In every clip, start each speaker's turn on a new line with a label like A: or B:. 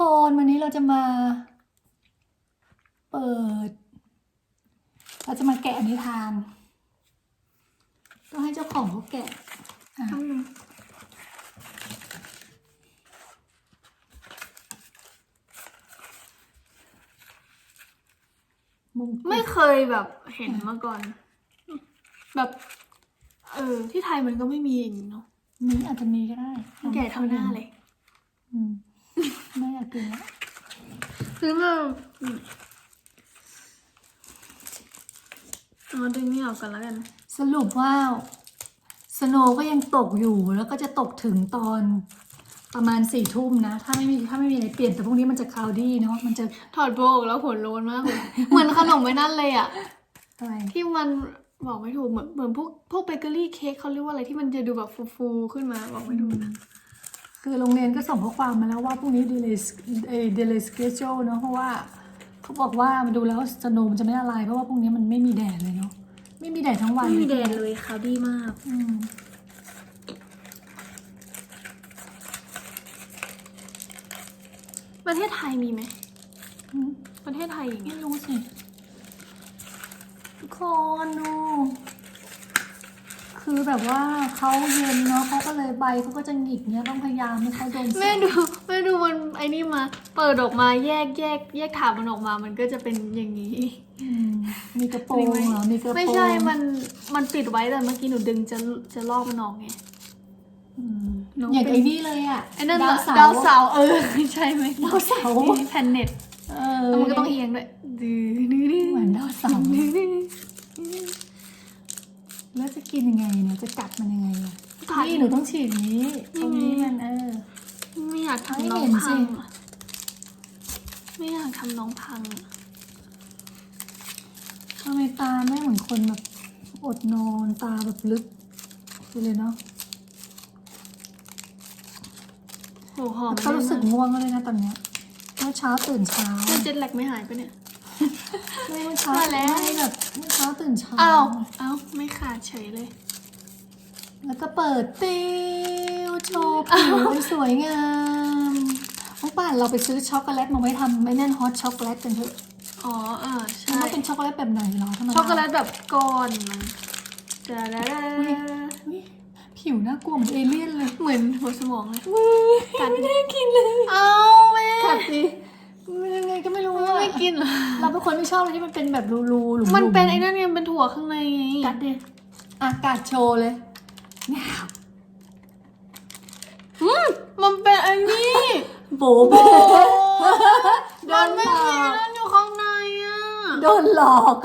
A: คนวันนี้เราจะมา เปิด เราจะมาแกะนิทาน ต้องให้เจ้าของเขาแกะอะมุม
B: ไม่เคยแบบเห็นมาก่อน แบบ เออ ที่ไทยมันก็ไม่มีอย่างนี้เนาะ
A: มีอาจจะมีก็ได้
B: แก่เท่าหน้าเลย
A: อืม ไม่อยากกินละ
B: ซื้อมาอืมเอาดึงนี่ออกกันแล้วกัน
A: สรุปว่าสโนว์ก็ยังตกอยู่แล้วก็จะตกถึงตอนประมาณสี่ทุ่มนะ ถ้าไม่มีถ้าไม่มีอะไรเปลี่ยนแต่พรุ่งนี้มันจะคลาวดี้เนาะมันจะ
B: ถอดโบกแล้วผลโลนมากเลยเหมือนขนมไว้นั่นเลยอะ
A: อะไร
B: ที่มันบอกไม่ถูกเหมือนเหมือนพวกพวกเบเกอรี่เค้กเขาเรียกว่าอะไรที่มันจะดูแบบฟูๆขึ้นมาบอกไม่ถูกนะ
A: คือโรงเรียนก็ส่งข้อความมาแล้วว่าพรุ่งนี้ delay delay schedule เนาะเพราะว่าเขาบอกว่ามาดูแล้วสโนว์มันจะไม่ละลายเพราะว่าพรุ่งนี้มันไม่มีแดดเลยเนาะไม่มีแดดทั้งวัน
B: ไม่มีแดดเลยค่ะดีมาก
A: อืม
B: ประเทศไทยมีไหม
A: อืม
B: ประเทศไทยอย่างเงี้
A: ไม่
B: ย
A: รู้สิทุกคนดู คือแบบว่าเขาเย็นเนาะเขาก็เลยใบเขาก็จะหงิกเนี้ยต้องพยายามไม่ให้เขาโดนแส
B: แม่
A: ง
B: ดูแม่ดูมันไอ้นี่มา เปิดออกมาแยกแยก แยกถาดมันออกมา มันก็จะเป็นอย่างนี้
A: อืมมีกระโปรงเหรอมีกระโปรง
B: ไม่ใช่มันมันปิดไว้แต่เมื่อกี้หนูดึงจะจะลอกมันออกไง
A: อืม
B: น้อง
A: อย่าง
B: เป็น
A: ไอ้นี่เลยอะ
B: ไอ้นั่น
A: ดาว
B: น่ะ
A: เสา
B: ดาวเสาร์เออใช่ไหม
A: ดาวเสาร์
B: แผ่นเน็ต
A: เออ
B: แล้วมันก็ต้องเอียงด้วยดื้อดื้อดื้อ
A: เหมือนดาวเสาร์ แล้วจะกินยังไงเนี่ยจะกัดมันยังไงอะ
B: กัด
A: นี่หนูต้องฉีดนี้ตรงนี้มันเออ
B: ไม่อยาก
A: ให้
B: ทำน้อง
A: เห็นสิ
B: พังอะไม่อยากทำน้องพังอะ
A: ทำไมตาไม่เหมือนคนแบบอดนอนตาแบบลึกไปเลยเนาะ
B: โหหอม
A: แล้วก็รู้สึกง่วงแล้วเลยนะตอนเนี้ยเมื่อเช้าตื่นเช้า
B: เลือดเจ็ดแหลกไม่หายไปะเนี่ย
A: ไม่เมื่อเช้า
B: มาแล้ว
A: ไม่แบบเมื่อเช้าตื่นเช้า
B: อ้าวอ้าวไม่ขาดเฉยเลย
A: แล้วก็เปิดติ้วโชว์ผิวให้สวยงามน้องป่านเราไปซื้อช็อกโกแลตมาไว้ทำไม่แน่นฮอตช็อกโกแลตกันเถอะ
B: อ๋อเออ
A: มัน
B: ใช่
A: ต้องเป็นช็อกโกแลตแบบไหนเหรอธรรมดา
B: ช็อกโกแลตแบบก้อนมันจะได้
A: อุ๊ยผิวน่ากลัวเหมือนเอเลี่ยนเลย
B: เหมือนหัวสมองเลยกัด
A: ไม่ได้กินเลย
B: เอาแม่
A: กัดสิมันยังไง ก็ไม่รู้อะ
B: ไม่กินเหรอ
A: เราเป็นคนไม่ชอบอะไรที่มันเป็นแบบรูๆหลุมๆ
B: มันเป็นไอ้นั่นไงเป็นถั่วข้างในไง
A: กัดดิอะกัดโชว์เลยงาว
B: อืมมันเป็นไอ้นี่
A: โบโบโด
B: มัน
A: น
B: ไม่
A: หล
B: มี
A: อก
B: นั่นอยู่ข้างในอะ
A: โดนหลอก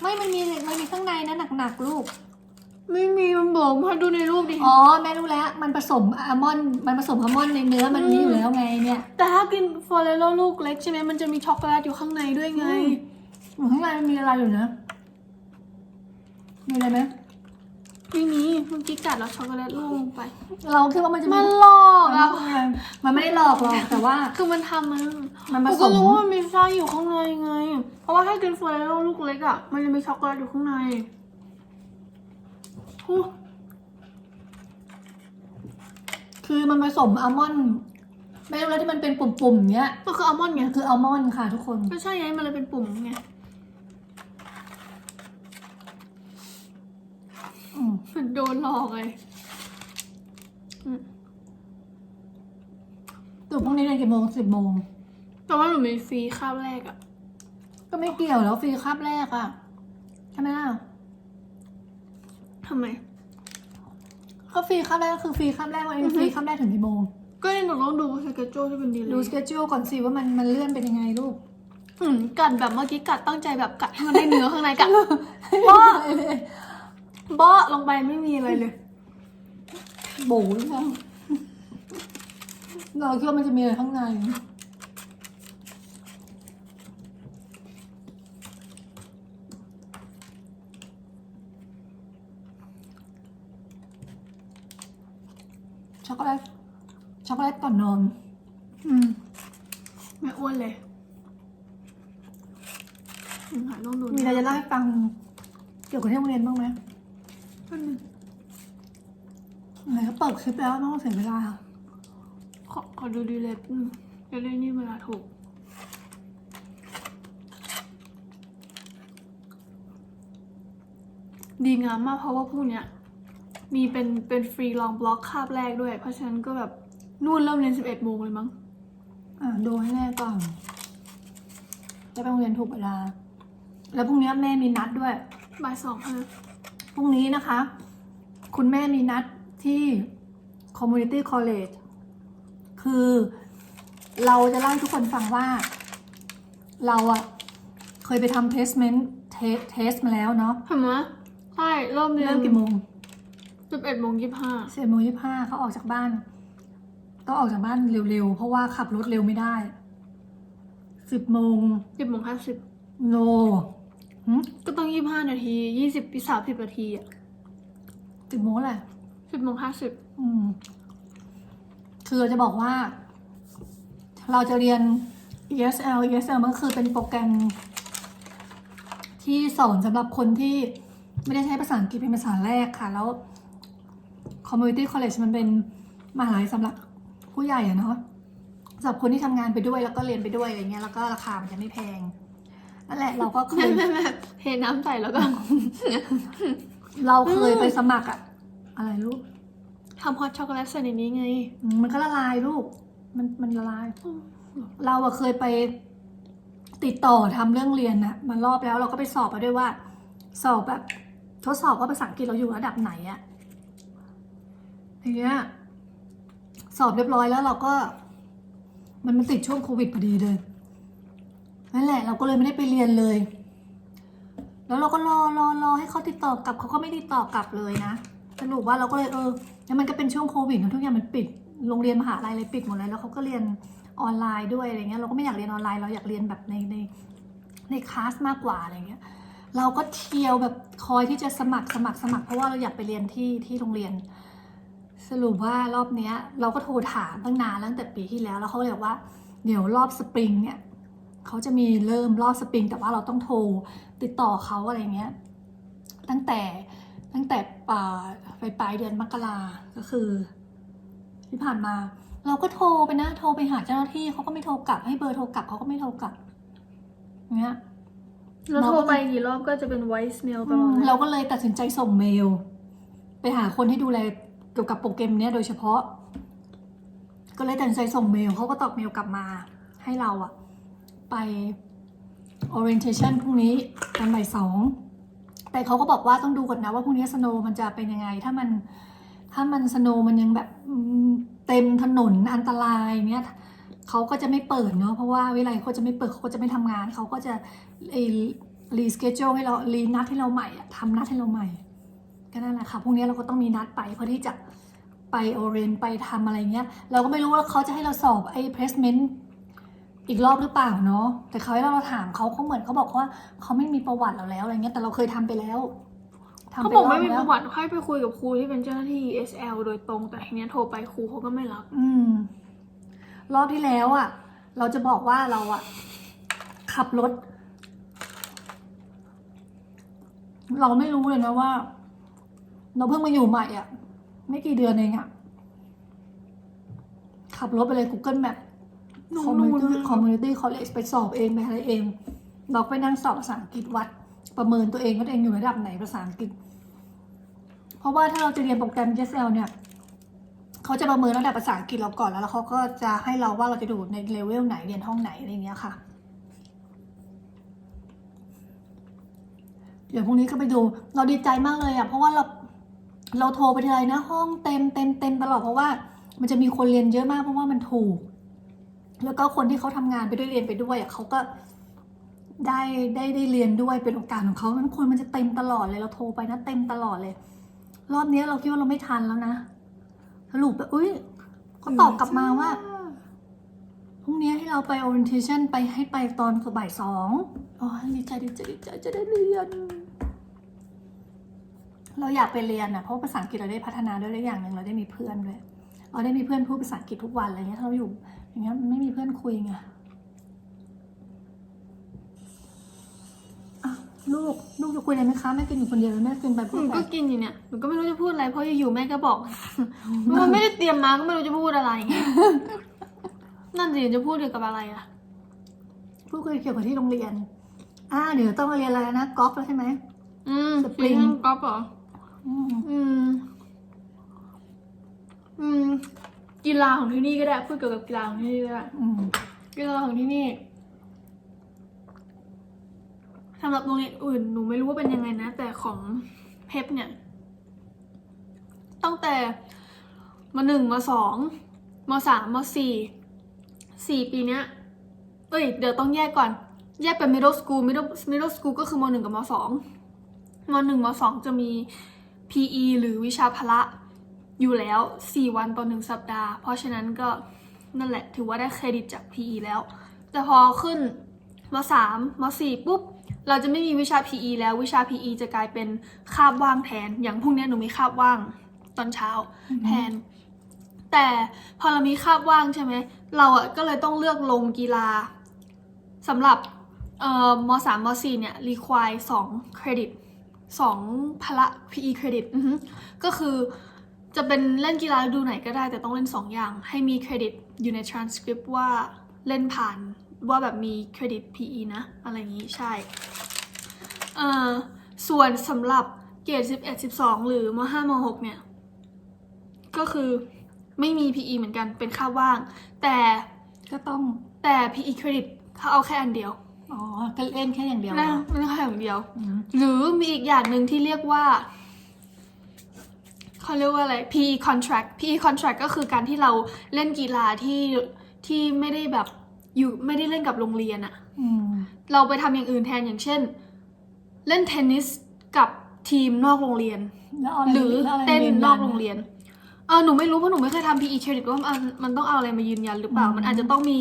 A: ไม่มันมีมันมีข้างในนะหนักๆลูก
B: ไม่มีมันบอกมาดูในรูปดิ
A: อ๋อแม่รู้แล้ว มันผสมอัลมอนด์มันผสมอัลมอนด์ในเนื้อมันมีอยู่แล้วไงเนี่ย
B: แต่ถ้ากินฟอเรโลลูกเล็กใช่ไหมมันจะมีช็อกโกแลตอยู่ข้างในด้วยไง
A: อยู่ข้างในมันมีอะไรอยู่นะ มีอะไรไหม
B: ไม่มีเมื่อกี้กัดแล้วช็อกโกแลตล่วงลงไป
A: เราคิดว่ามันจะ
B: มัน
A: มี
B: หลอกอะ
A: มันไม่ได้หลอกหรอกแต่ว่า
B: คือมันทำมัน
A: มันผ
B: กู
A: ส
B: ก็
A: ม
B: รู้ว่ามันมีไส้อยู่ข้างในไง เพราะว่าถ้ากินฟอเรโลลูกเล็กอะมันจะมีช็อกโกแลตอยู่ข้างในฮู้
A: คือมันผสมอัลมอนด์ไม่รู้แล้วที่มันเป็นปุ่มๆเนี้ย
B: มันคืออัลมอนด์ไง
A: คืออัลมอนด์ค่ะทุกคน
B: ไม่ใช่ไงมันเลยเป็นปุ่มไง
A: อืม
B: มันโดนหลอกไง
A: ตื่นพรุ่งนี้เรียนกี่โมงสิบโมง
B: แต่ว่าหนูมีฟรีคาบแรกอะ
A: ก็ไม่เกี่ยวแล้วฟรีคาบแรกอะใช่ไหมล่ะ
B: ทำไม
A: ก็ฟรีคาบแรกก็คือฟรีคาบแรกวันนี้ฟรีคาบแรกถึงกี่โมง
B: ก็เนี่ยหนูต้องดูสเกจโจที่เป็นดีเลย
A: ดูสเกจจูก่อนสิว่ามันมันเลื่อนเป็นยังไงลูก
B: อืมกัดแบบเมื่อกี้กัดตั้งใจแบบกัดให้มันได้เนื้อข้างในกัด
A: บ้า
B: เบาะลงไปไม่มีอะไรเลย
A: โบหรือเปล่าเราคิดว่ามันจะมีอะไรข้างใน ช็อกโกแลตช็อกโกแลตก่อนนอน
B: อืม ไม่อ้วนเลยอืมหายต้องดู
A: มีอะไรจะเล่าให้ฟังเกี่ยวกับที่โรงเรียนบ้างไหม
B: ก็นึง
A: ไหนก็เปิดคลิปแล้วไม่ต้องเสียเวลา
B: ขอขอดูดีเลยอืมจะเล่นนี่เวลาถูก ดีงามมากเพราะว่าพวกเนี้ย มีเป็นเป็นฟรีลองบล็อกคาบแรกด้วย เพราะฉะนั้นก็แบบนู่นเริ่มเรียนสิบเอ็ดโมงเลยมั้ง
A: อะดูให้แน่ก่อน จะไปโรงเรียนถูกเวลา แล้วพรุ่งนี้แม่มีนัดด้วย
B: บ่ายสองเออ
A: พรุ่งนี้นะคะ คุณแม่มีนัดที่ Community College คือเราจะเล่าให้ทุกคนฟังว่า เราอะเคยไปทำ placement test test มาแล้วเนาะ
B: เห็นไหมใช่เริ่มเรียน
A: เริ่มกี่โมง
B: สิบเอ็ดโมงยี่สิบห้า
A: เจ็ดโมงยี่ห้าเขาออกจากบ้าน ต้องออกจากบ้านเร็วๆ เพราะว่าขับรถเร็วไม่ได้ สิบโมง
B: สิบโมงห้าสิบ
A: โนหึ
B: ก็ต้องยี่สิบห้านาทียี่สิบปีสามสิบนาทีอะ
A: สิบโมงแหละ
B: สิบโมงห้าสิบ
A: อืม คือจะบอกว่า เราจะเรียน ESL ESL มันก็คือเป็นโปรแกรม ที่สอนสำหรับคนที่ไม่ได้ใช้ภาษาอังกฤษเป็นภาษาแรกค่ะ แล้ว Community College มันเป็นมหาลัยสำหรับผู้ใหญ่อะเนาะสำหรับคนที่ทำงานไปด้วยแล้วก็เรียนไปด้วยอะไรเงี้ยแล้วก็ราคามันจะไม่แพงนั่นแหละเราก็เค
B: แม่
A: ย
B: แม่แม่เทน้ำใส่แล้วก็
A: เราเคยไปสมัครอะอะไรลูก
B: ทำฮอตช็อกโกแลตใส่ในนี้ไง
A: อืมมันก็ละลายลูก มันมันละลาย เราอะเคยไปติดต่อทำเรื่องเรียนนะมารอบแล้วเราก็ไปสอบมาด้วยว่า สอบแบบทดสอบว่าภาษาอังกฤษเราอยู่ระดับไหนอะ ทีเงี้ยสอบเรียบร้อยแล้วเราก็ มันมันติดช่วงโควิดพอดีเลยนั่นแหละ เราก็เลยไม่ได้ไปเรียนเลย แล้วเราก็รอรอรอให้เขาติดต่อกลับเขาก็ไม่ติดต่อกลับเลยนะสรุปว่าเราก็เลยเออแล้วมันก็เป็นช่วงโควิดทุกอย่างมันปิดโรงเรียนมหาลัยเลยปิดหมดเลยแล้วเขาก็เรียนออนไลน์ด้วยอะไรเงี้ยเราก็ไม่อยากเรียนออนไลน์เราอยากเรียนแบบในในในคลาสมากกว่าอะไรเงี้ยเราก็เที่ยวแบบคอยที่จะสมัครสมัครสมัคร เพราะว่าเราอยากไปเรียนที่ที่โรงเรียน สรุปว่ารอบเนี้ย เราก็โทรถามตั้งนานแล้วตั้งแต่ปีที่แล้วแล้วเขาเลยบอกว่าเดี๋ยวรอบสปริงเนี่ยเขาจะมีเริ่มรอบสปริง แต่ว่าเราต้องโทรติดต่อเขาอะไรเงี้ยตั้งแต่ตั้งแต่ป่าไปปลายเดือนมกราก็คือ ที่ผ่านมา เราก็โทรไปนะโทรไปหาเจ้าหน้าที่เขาก็ไม่โทรกลับให้เบอร์โทรกลับเขาก็ไม่โทรกลับเงี้ย
B: แล้วโทรไปกี่รอบก็จะเป็น voice mail ตลอด
A: เราก็เลยตัดสินใจส่งเมล ไปหาคนที่ดูแลเกี่ยวกับโปรแกรมเนี้ยโดยเฉพาะ ก็เลยตัดสินใจส่งเมลเขาก็ตอบเมลกลับมา ให้เราอะไป orientation พรุ่งนี้ตอนบ่ายสองแต่เขาก็บอกว่าต้องดูก่อนนะว่าพรุ่งนี้สโนมันจะเป็นยังไง ถ้ามันถ้ามันสโนมันยังแบบเต็มถนนอันตรายเนี้ยเขาก็จะไม่เปิดเนาะเพราะว่าเวลเขาจะไม่เปิดเขาก็จะไม่ทำงานเขาก็จะรีสเกจให้เรารีนัดให้เราใหม่อะทำนัดให้เราใหม่ ก็นั่นแหละค่ะพรุ่งนี้เราก็ต้องมีนัดไปเพื่อที่จะไปโอเรนไปทำอะไรเงี้ย เราก็ไม่รู้ว่าเขาจะให้เราสอบไอ้ placement อีกรอบหรือเปล่าเนาะแต่เขาให้เราถามเขาเขาเหมือนเขาบอกว่าเขาไม่มีประวัติเราแล้วอะไรเงี้ยแต่เราเคยทำไปแล้วทำ
B: เขา
A: ไป
B: บอก
A: ร
B: ไม่
A: บ
B: มี
A: แล้
B: ประวัติให้ไปคุยกับครูที่เป็นเจ้าหน้าที่ SL โดยตรง แต่ทีเนี้ยโทรไปครูเขาก็ไม่รับ
A: อืม รอบที่แล้วอะ่ะ เราจะบอกว่าเราอะ่ะ ขับรถ เราไม่รู้เลยนะว่า เราเพิ่งมาอยู่ใหม่อะ่ะ ไม่กี่เดือนเองอะ่ะ ขับรถไปเลย Google Map
B: นู่น
A: Community
B: นู่น
A: Community College ไปสอบเองไปอะไรเอง เราก็ไปนั่งสอบภาษาอังกฤษวัด ประเมินตัวเองว่าตัวเองอยู่ระดับไหนภาษาอังกฤษ เพราะว่าถ้าเราจะเรียนโปรแกรม ESL เนี่ย เขาจะประเมินระดับภาษาอังกฤษเราก่อนแล้วแล้วเขาก็จะให้เราว่าเราจะดูในเลเวลไหนเรียนห้องไหนอะไรอย่างเงี้ยค่ะ เดี๋ยวพรุ่งนี้ก็ไปดู เราดีใจมากเลยอะเพราะว่าเรา เราโทรไปทีไรนะ ห้องเต็มเต็มเต็มตลอดเพราะว่า มันจะมีคนเรียนเยอะมากเพราะว่ามันถูก แล้วก็คนที่เขาทำงานไปด้วยเรียนไปด้วยเขาก็ได้ได้ได้เรียนด้วยเป็นโอกาสของเขามันคนมันจะเต็มตลอดเลยเราโทรไปนะเต็มตลอดเลย รอบนี้เราคิดว่าเราไม่ทันแล้วนะสรุปแบบอุ้ยเขาตอบกลับมาว่าพรุ่งนี้ให้เราไป orientation ไปให้ไปตอนบ่ายสองอ๋อดีใจดีใจดีใจจะได้เรียน เราอยากไปเรียนอะเพราะภาษาอังกฤษเราได้พัฒนาด้วยและอย่างหนึ่งเราได้มีเพื่อนด้วยเราได้มีเพื่อนพูดภาษาอังกฤษทุกวันอะไรเงี้ยถ้าเราอยู่อย่างเงี้ยมันไม่มีเพื่อนคุยไงอะลูกลูกจะคุยอะไรไหมคะแม่กินอยู่คนเดียวเลยแม่กินไป
B: ห
A: พูด
B: นู
A: ไป
B: ก็กินอยู่เนี่ยหนูก็ไม่รู้จะพูดอะไรเพราะอยู่ๆแม่ก็บอกมันไม่ได้เตรียมมาก็ไม่รู้จะพูดอะไรไงนั่นสิจะพูดเกี่ยวกับอะไรอะ
A: พูดคุยเกี่ยวกับที่โรงเรียนอ่าเดี๋ยวต้องมาเรียนอะไรนะกอล์ฟแล้วใช่ไหม
B: อืม
A: สปริง
B: เรียนกอล์ฟเหรอ
A: อืม
B: อืม อืม กีฬาของที่นี่ก็ได้ พูดเกี่ยวกับกีฬาของที่นี่ก็ได้
A: อืม
B: กีฬาของที่นี่สำหรับโรงเรียนอื่นหนูไม่รู้ว่าเป็นยังไงนะ แต่ของเพปเนี่ย ตั้งแต่มหนึ่งมสองมสามมสี่สี่ปีเนี้ย เอ้ย เดี๋ยวต้องแยกก่อน แยกเป็น middle school middle middle school ก็คือมหนึ่งกับมสองมหนึ่งมสองจะมี PE หรือวิชาพละอยู่แล้ว 4 วันต่อหนึ่งสัปดาห์ เพราะฉะนั้นก็นั่นแหละถือว่าได้เครดิตจาก PE แล้ว แต่พอขึ้นมสามมสี่ปุ๊บ เราจะไม่มีวิชา PE แล้ววิชา PE จะกลายเป็นคาบว่างแทน อย่างพรุ่งนี้หนูมีคาบว่างตอนเช้าแทน แต่พอเรามีคาบว่างใช่ไหม เราอะก็เลยต้องเลือกลงกีฬาสำหรับเอ่อมสามมสี่เนี่ย require สองเครดิต สองพละ PE เครดิตอือฮึก็คือจะเป็นเล่นกีฬาฤดูไหนก็ได้ แต่ต้องเล่นสองอย่าง ให้มีเครดิตอยู่ใน transcript ว่าเล่นผ่านว่าแบบมีเครดิต PE นะ อะไรอย่างนี้ใช่เอ่อส่วนสำหรับเกรด11 12 หรือม5ม6เนี่ย ก็คือไม่มี PE เหมือนกันเป็นค่าบว่าง แต่
A: ก็ต้อง
B: แต่ PE เครดิตเขาเอาแค่อันเดียว
A: อ๋อก็เล่นแค่อย่างเดียว
B: นะมันแค่อย่างเดียว
A: อืม
B: หรือมีอีกอย่างหนึ่งที่เรียกว่าเขาเรียกว่าอะไร PE contract PE contract ก็คือการที่เราเล่นกีฬาที่ที่ไม่ได้แบบอยู่ไม่ได้เล่นกับโรงเรียนอะ
A: อืม
B: เราไปทำอย่างอื่นแทนอย่างเช่น เล่นเทนนิสกับทีมนอกโรงเรียน
A: แล้วเอาะไห
B: รือ
A: แล้วะไเต้
B: น
A: ยืยั
B: นอกโรงเรียน เออหนูไม่รู้เพราะหนูไม่เคยทำ PE credit ว่ามันมันต้องเอาอะไรมายืนยันหรือเปล่า
A: อืม
B: มันอาจจะต้องมี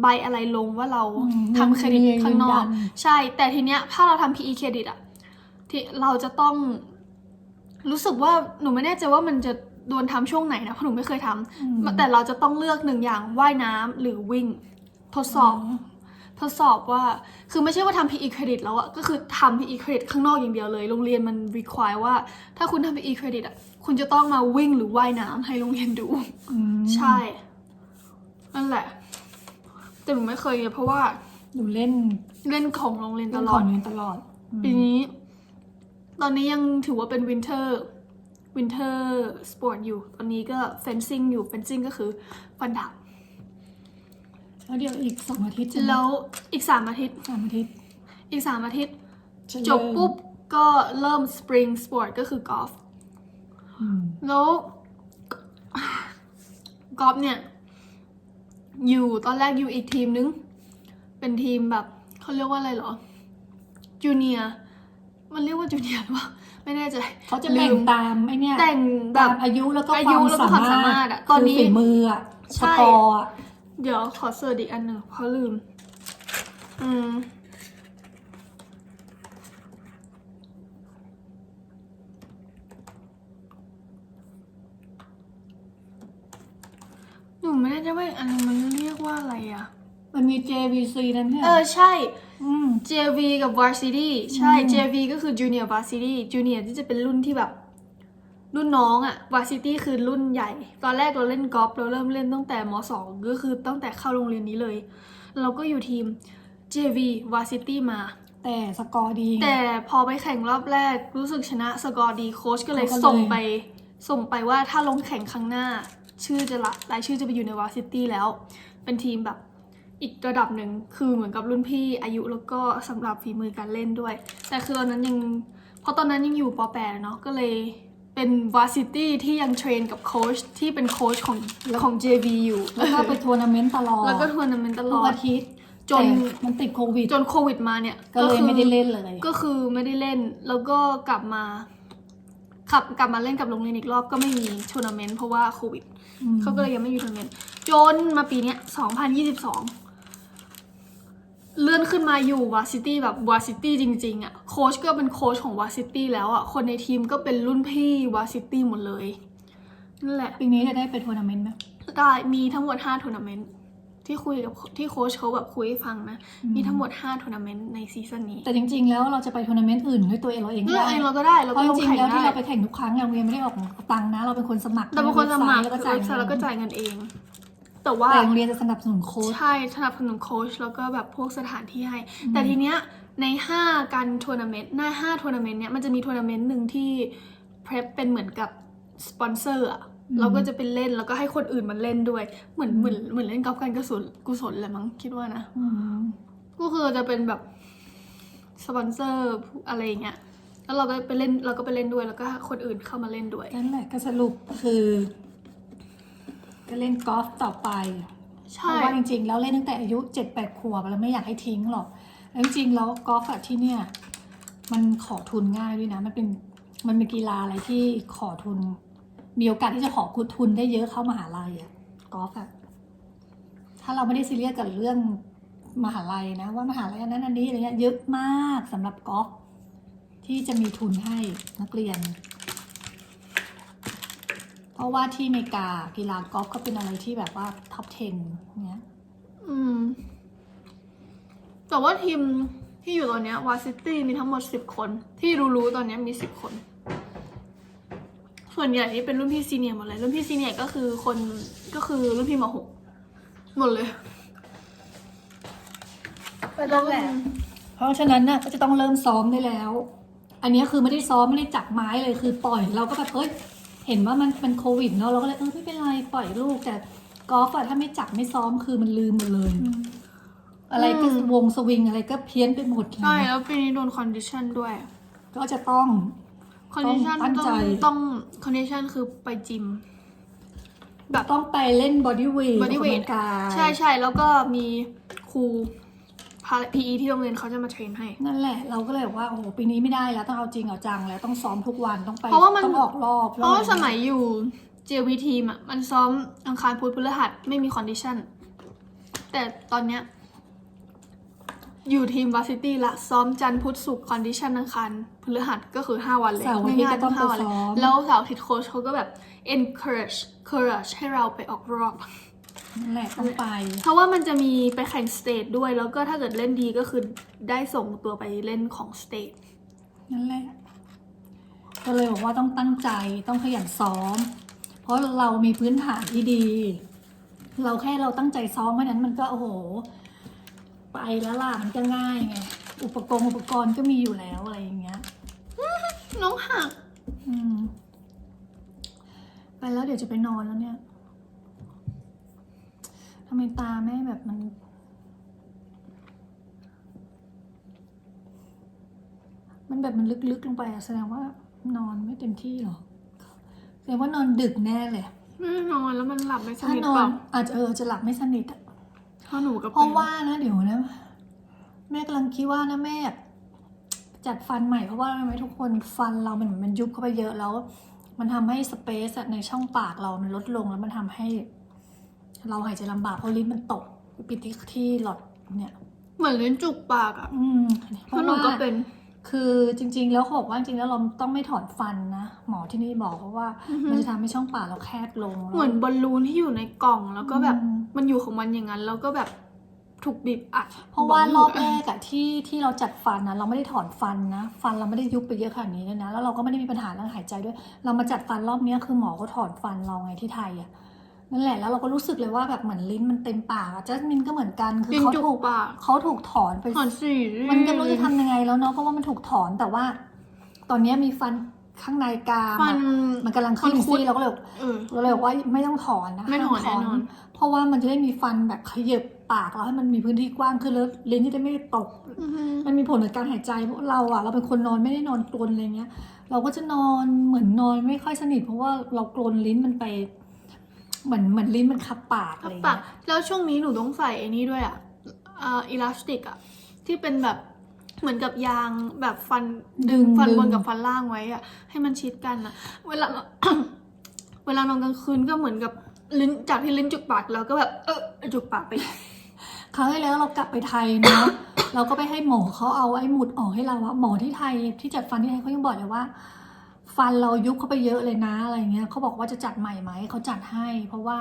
B: ใบอะไรลงว่าเรา
A: อืม
B: ทำเครดิต
A: มี
B: ข้างนอก
A: ยืนยัน
B: ใช่ แต่ทีเนี้ยถ้าเราทำ PE credit อะที่เราจะต้อง รู้สึกว่าหนูไม่แน่ใจว่ามันจะโดนทำช่วงไหนนะเพราะหนูไม่เคยทำ
A: อืม
B: แต่เราจะต้องเลือกหนึ่งอย่างว่ายน้ำหรือวิ่งทดสอบ ทดสอบว่าคือไม่ใช่ว่าทำ PE credit แล้วอะก็คือทำ PE credit ข้างนอกอย่างเดียวเลย โรงเรียนมัน require ว่า ถ้าคุณทำ PE credit อะคุณจะต้องมาวิ่งหรือว่ายน้ำให้โรงเรียนดู
A: อืม
B: ใช่นั่นแหละ แต่หนูไม่เคยไงเพราะว่า
A: หนูเล่น
B: เล่นของโรงเรียนต
A: เล่น
B: ล
A: ข
B: อ
A: อ
B: ด
A: งเรียนตลอดอืม
B: ปีนี้ ตอนนี้ยังถือว่าเป็นวินเทอร์วินเทอร์สปอร์ตอยู่ ตอนนี้ก็เฟนซิ่งอยู่เฟนซิ่งก็คือฟันดาบ
A: แล้วเดี๋ยวอีกสองอาทิตย์ใช่ไหม
B: แล้วอีกสามอาทิตย์
A: สามอาทิตย์
B: อีกสามอาทิตย์
A: จะ
B: จบปุ๊บก็เริ่มสปริงสปอร์ตก็คือกอล์ฟ
A: อืม
B: แล้วกอล์ฟเนี่ย อยู่ตอนแรกอยู่อีกทีมนึง เป็นทีมแบบเขาเรียกว่าอะไรเหรอจูเนียมันเรียกว่าจูเนียหรือเปล่าไม่แน่ใจ
A: เขาจะแบ่ง
B: ลืม
A: ตามไอเนี่ย
B: แต่งแบ
A: ตา
B: บ
A: มอายุแล้วก็
B: อา
A: ค
B: ยุ
A: วาม
B: แล้วก็
A: สา
B: ความสามา
A: รา
B: ร
A: ถ
B: ถอะตอนนี้
A: คืฝีมืออะ
B: ใช่
A: สกอร์อะ
B: เดี๋ยวขอเสิร์ชอีกอันหนึ่งเพราะลืม อืม หนูไม่แน่ใจว่าอีกอันหนึงมันเรียกว่าอะไรอะ
A: มันมี JVC นั่นใช่ไหม
B: เออใช่
A: อืม
B: JV กับ Varsity ใช่
A: อืม
B: JV ก็คือ Junior Varsity Junior ที่จะเป็นรุ่นที่แบบ รุ่นน้องอะ Varsity คือรุ่นใหญ่ ตอนแรกเราเล่นกอล์ฟเราเริ่มเล่นตั้งแต่ม .2 ก็คือตั้งแต่เข้าโรงเรียนนี้เลย เราก็อยู่ทีม JV Varsity มา
A: แต่สกอร์ดี
B: แต่พอไปแข่งรอบแรกรู้สึกชนะสกอร์ดีโค้ชก็เลย
A: เขาก็เลย
B: ส่งไป ส่งไปว่าถ้าลงแข่งครั้งหน้า ชื่อจะละรายชื่อจะไปอยู่ในวาซิตี้แล้ว เป็นทีมแบบอีกระดับหนึ่งคือเหมือนกับรุ่นพี่อายุแล้วก็สำหรับฝีมือการเล่นด้วย แต่คือตอนนั้นยังเพราะตอนนั้นยังอยู่ป .8 เนาะก็เลย เป็นวาซิตี้ที่ยังเทรนกับโค้ชที่เป็นโค้ชของของ JV อยู่
A: แล้วก็ไปทัวร์นาเมนต์ตลอด
B: แล้วก็ทัวร์นาเมนต์ตล
A: ทุ
B: อกด
A: อาทิตย์
B: จน
A: แต่มันติดโควิด
B: จนโควิดมาเนี่ย
A: ก็เลย
B: คือ
A: ไม่ได้เล่นเลย
B: ก็คือไม่ได้เล่น แล้วก็กลับมาขับกลับมาเล่นกับโรงเรียนอีกรอบก็ไม่มีทัวร์นาเมนต์เพราะว่าโควิด
A: อืม
B: เขาก็เลยยังไม่มีทัวร์นาเมนต์จนมาปีเนี้ย 2022 เลื่อนขึ้นมาอยู่วาซิตี้แบบวาซิตี้จริง ๆอะ่ะ โค้ชก็เป็นโค้ชของวาซิตี้แล้วอะ่ะ คนในทีมก็เป็นรุ่นพี่วาซิตี้หมดเลยนั่นแหละ
A: ปีนี้จะได้ไปทัวร์นาเมนต์ไหม
B: ได้มีทั้งหมด5ทัวร์นาเมนต์ที่คุยกับที่โค้ชเขาแบบคุยให้ฟังนะ มีทั้งหมด5ทัวร์นาเมนต์ในซีซั่นนี้
A: แต่จริง ๆ แล้วเราจะไปทัวร์นาเมนต์อื่นด้วยตัวเองเราเอง
B: เลื
A: ก็
B: อก
A: ได้
B: เองเราก็ได้เรา
A: เพ
B: ก็
A: ราะจ
B: ลง
A: ริง
B: แข่
A: ๆ
B: ง
A: แล้วที่
B: ได้
A: เราไปแข่งทุกครั้งเราเรียนไม่ได้ออกตังค์นะ เราเป็นคนสมัคร
B: เราเป็นคนสมัคร
A: แล้วก็จ่ายเงิน
B: แล้วก็จ่ายเงินเอง แต่ว่า
A: แต่โรงเรียนจะสนับสนุนโค้ช
B: ใช่สนับสนุนโค้ชแล้วก็แบบพวกสถานที่ให้
A: อืม
B: แต่ทีเนี้ย ใน 5 การทัวร์นาเมนต์หน้า5ทัวร์นาเมนต์เนี้ยมันจะมีทัวร์นาเมนต์หนึ่งที่ prep เป็นเหมือนกับสปอนเซอร์อะเราก็จะเป็นเล่นแล้วก็ให้คนอื่นมาเล่นด้วย เหมือนเหมือนเหมือนเล่นกอล์ฟการกุศลกุศลแหละมั้งคิดว่านะ
A: อืม
B: ก็คือจะเป็นแบบสปอนเซอร์อะไรอย่างเงี้ยแล้วเราก็ไปเล่นเราก็ไปเล่นด้วยแล้วก็คนอื่นเข้ามาเล่นด้วย
A: นั่นแหละก็สรุปคือ ก็เล่นกอล์ฟต่อไปเพ
B: ใช่
A: ราะว่าจริงๆ แล้วเล่นตั้งแต่อายุเจ็ดแปดขวบแล้วไม่อยากให้ทิ้งหรอก แล้วจริงๆแล้วกอล์ฟอะที่เนี่ย มันขอทุนง่ายด้วยนะ มันเป็นมันเป็นกีฬาอะไรที่ขอทุน มีโอกาสที่จะขอคุทุนได้เยอะเข้ามหาลัยอะกอล์ฟอะถ้าเราไม่ได้ซีเรียสกับเรื่องมหาลัยนะ ว่ามหาลัยอันนั้นอันนี้อะไรเงี้ยเยอะมากสำหรับกอล์ฟที่จะมีทุนให้นักเรียน เพราะว่าที่อเมริกากีฬากอล์ฟก็เป็นอะไรที่แบบว่าท็อป 10 เนี้ย
B: อืม แต่ว่าทีมที่อยู่ตอนเนี้ยวาซิตี้มีทั้งหมดสิบคน ที่รู้ๆตอนเนี้ยมีสิบคน ส่วนใหญ่นี่เป็นรุ่นพี่ซีเนียร์หมดเลย รุ่นพี่ซีเนียร์ก็คือคนก็คือรุ่นพี่มหกหมดเลย
A: นั่นแหละ เพราะฉะนั้นน่ะก็จะต้องเริ่มซ้อมได้แล้ว อันเนี้ยคือไม่ได้ซ้อมไม่ได้จับไม้เลยคือปล่อยเราก็แบบเอ้ยเห็นว่ามันเป็นโควิดเนาะเราก็เลยเออไม่เป็นไรปล่อยลูกแต่กอล์ฟอะถ้าไม่จับไม่ซ้อมคือมันลืมหมดเลย อะไรก็
B: อืม
A: วงสวิงอะไรก็เพี้ยนไปหมด
B: ใช่แล้วปีนี้โดนคอนดิชันด้วย
A: ก็จะต้อง
B: คอนดิชัน
A: ตั้ง
B: ต้อ
A: ใจ
B: งต้องคอนดิชันคือไปจิม แบบ
A: ต้องไปเล่นบอดี้เวท
B: body weight
A: กาย
B: ใช่ใช่แล้วก็มีครูพา PE ที่โรงเรียนเขาจะมาเทรนให้
A: นั่นแหละเราก็เลยบอกว่าโอ้โหปีนี้ไม่ได้แล้วต้องเอาจริงเอาจังแล้วต้องซ้อมทุกวันต้องไป
B: เพราะว่ามัน
A: ต้องออกรอบ
B: เพราะว่าสมัยอยู่ JV ทีมอะมันซ้อมอังคารพุธพฤหัสไม่มีคอนดิชันแต่ตอนเนี้ย อยู่ทีมวาซิตี้ละซ้อมจันทร์พุธศุกร์คอนดิชันอังคารพฤหัสก็คือ 5 วันเลย
A: เสาร์อาทิตย์
B: ง่าย
A: ก็
B: ๆ
A: ต้อง
B: ห้า
A: ไป
B: วันเลย
A: ซ้อม
B: แล้วเสาร์อาทิตย์โค้ชเขาก็แบบ encourage courage ให้เราไปออกรอบ
A: นั่นแหละต้องไป
B: เพราะว่ามันจะมีไปแข่งสเตทด้วยแล้วก็ถ้าเกิดเล่นดีก็คือได้ส่งตัวไปเล่นของสเตท
A: นั่นแหละ ก็เลยบอกว่าต้องตั้งใจต้องขยันซ้อม เพราะเรามีพื้นฐานที่ดี เราแค่เราตั้งใจซ้อมเพราะนั้นมันก็โอ้โห ไปแล้วล่ะมันก็ง่ายไง อุปกรณ์อุปกรณ์ก็มีอยู่แล้วอะไรอย่างเงี้ย
B: น้องหัก
A: อืม ไปแล้วเดี๋ยวจะไปนอนแล้วเนี่ยทำไมตาแม่แบบมัน มันแบบมันลึกๆลงไปอะแสดงว่านอนไม่เต็มที่หรอแสดงว่านอนดึกแน่เลย
B: ไม่นอนแล้วมันหลับไม่ส
A: ถ้า
B: นิท
A: นอ
B: เป
A: น
B: ล่า
A: อาจจะเออจะหลับไม่สนิทอะ
B: เพราะหนูกับ
A: เพราะว่านะเดี๋ยวนะแม่กำลังคิดว่านะแม่จัดฟันใหม่เพราะว่าอะไรไหมทุกคนฟันเรามันเหมือนมันยุบเข้าไปเยอะแล้ว มันทำให้สเปซอะในช่องปากเรามันลดลงแล้วมันทำให้ เราหายใจลำบากเพราะลิ้นมันตกปิดที่ที่หลอดเนี่ย
B: เหมือนลิ้นจุกปากอะ
A: อืม
B: เพราะหนูก็เป็น
A: คือจริง ๆ แล้วเขาบอกว่าจริงๆแล้วเราต้องไม่ถอนฟันนะ หมอที่นี่บอกเพราะว่า
B: อือฮึ
A: มันจะทำให้ช่องปากเราแคบลงแล้ว
B: เหมือนบอลลูนที่อยู่ในกล่องแล้วก็แบบ
A: อืม
B: มันอยู่ของมันอย่างนั้น แล้วก็แบบถูกบีบอัด
A: เพราะว่ารอบ
B: บ
A: แร
B: ยู่
A: กอะที่ที่เราจัดฟันนะเราไม่ได้ถอนฟันนะ ฟันเราไม่ได้ยุบไปเยอะขนาดนี้เลยนะแล้วเราก็ไม่ได้มีปัญหาเรื่องหายใจด้วย เรามาจัดฟันรอบเนี้ยคือหมอก็ถอนฟันเราไงที่ไทยอะ นั่นแหละแล้วเราก็รู้สึกเลยว่าแบบเหมือนลิ้นมันเต็มปากอะจัสมินก็เหมือนกันคือ
B: ลิ้น
A: เขา
B: จุก
A: ถูก
B: ปาก
A: เขาถูกถอนไป
B: ถอนสี
A: มันก็ไม่รู้จะทำยังไงแล้วเนาะเพราะว่ามันถูกถอนแต่ว่า ตอนเนี้ยมีฟันข้างในกราม
B: ฟัน
A: อะมันกำลังขึ้น
B: ฟันคุด
A: ซี่เราก็เลย
B: เออ
A: เราเลยบอกว่าไม่ต้องถอนนะ
B: ไม่ถอน
A: ห้า
B: แน่นอน
A: เพราะว่ามันจะได้มีฟันแบบขยับปากเราให้มันมีพื้นที่กว้างขึ้นแล้วลิ้นจะได้ไม่ตก
B: อือฮึ
A: มันมีผลกับการหายใจเพราะเราอะเราเป็นคนนอนไม่ได้นอนกรนอะไรเงี้ย เราก็จะนอนเหมือนนอนไม่ค่อยสนิทเพราะว่าเรากรนลิ้นมันไป เหมือนเหมือนลิ้นมันคับปากอะไร
B: ปาก
A: เงี้ย
B: แล้วช่วงนี้หนูต้องใส่ไอ้นี่ด้วยอะอ่าอิลาสติกอะที่เป็นแบบเหมือนกับยางแบบฟัน
A: ดึง
B: ฟัน
A: ดึง
B: บนกับฟันล่างไว้อะให้มันชิดกันอะเวลา เวลานอนกลางคืนก็เหมือนกับลิ้นจากที่ลิ้นจุกปากแล้วก็แบบเออจุกปากไป
A: ครั้งที่แล้วเรากลับไปไทยเนาะ เราก็ไปให้หมอเขาเอาไอ้หมุดออกให้เราอะหมอที่ไทยที่จัดฟันที่ไทยเขายังบอกเลยว่า ฟันเรายุบเข้าไปเยอะเลยนะอะไรเงี้ยเขาบอกว่าจะจัดใหม่ไหมเขาจัดให้ เพราะว่า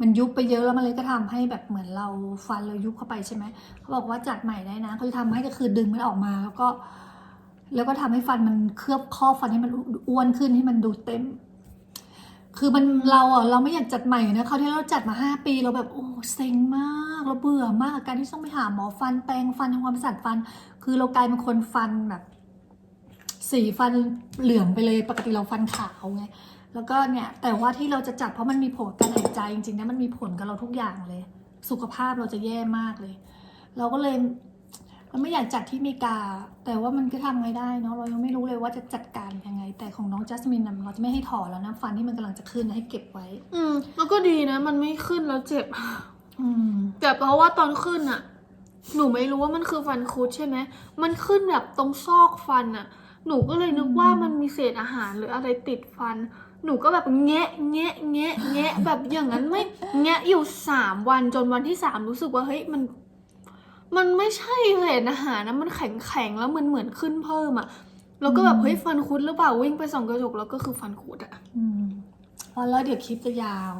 A: มันยุบไปเยอะแล้วมันเลยก็ทำให้แบบเหมือนเราฟันเรายุบเข้าไปใช่ไหมเขาบอกว่าจัดใหม่ได้นะเขาจะทำให้ก็คือดึงมันออกมา แล้วก็ แล้วก็ทำให้ฟันมันเคลือบข้อบฟันให้มันอ้วนขึ้นให้มันดูเต็ม คือมันเราอะเราไม่อยากจัดใหม่นะคราที่เราจัดมาห้าปีเราแบบโอ้เซ็งมากเราเบื่อมากกับการที่ต้องไปหาหมอฟันแปรงฟันทำความสะอาดฟัน คือเรากลายเป็นคนฟันแบบ สีฟันเหลืองไปเลยปกติเราฟันขาวไงแล้วก็เนี่ยแต่ว่าที่เราจะจัดเพราะมันมีผลกับการหายใจจริงๆนะมันมีผลกับเราทุกอย่างเลย สุขภาพเราจะแย่มากเลย เราก็เลยเราไม่อยากจัดที่อเมริกา แต่ว่ามันก็ทำไงได้เนาะเรายังไม่รู้เลยว่าจะจัดการยังไง แต่ของน้องจัสมินน่ะเราจะไม่ให้ถอดแล้วนะฟันที่มันกำลังจะขึ้นนะให้เก็บไว้
B: อืมแล้วก็ดีนะ มันไม่ขึ้นแล้วเจ็บ
A: อืม
B: แต่เพราะว่าตอนขึ้นอะหนูไม่รู้ว่ามันคือฟันคุดใช่ไหมมันขึ้นแบบตรงซอกฟันอะ หนูก็เลยนึกว่ามันมีเศษอาหารหรืออะไรติดฟัน หนูก็แบบแงะแงะแงะแงะแบบอย่างนั้นไม่แงะอยู่สามวันจนวันที่สามรู้สึกว่าเฮ้ยมัน มันไม่ใช่เศษอาหารนะมันแข็งแข็งๆแล้วมันเหมือนขึ้นเพิ่มอะแล้วก็แบบเฮ้ยฟันคุดหรือเปล่าวิ่งไปส่องกระจกแล้วก็คือฟันคุดอะ
A: อืมพอแล้วเดี๋ยวคลิปจะยาว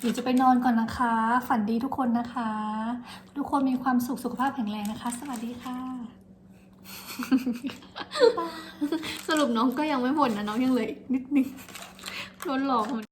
A: เดี๋ยวจะไปนอนก่อนนะคะ ฝันดีทุกคนนะคะ ทุกคนมีความสุขสุขภาพแข็งแรงนะคะ สวัสดีค่ะ
B: สรุปน้องก็ยังไม่หมดนะน้องยังเหลยนิดนึงโดนหลอก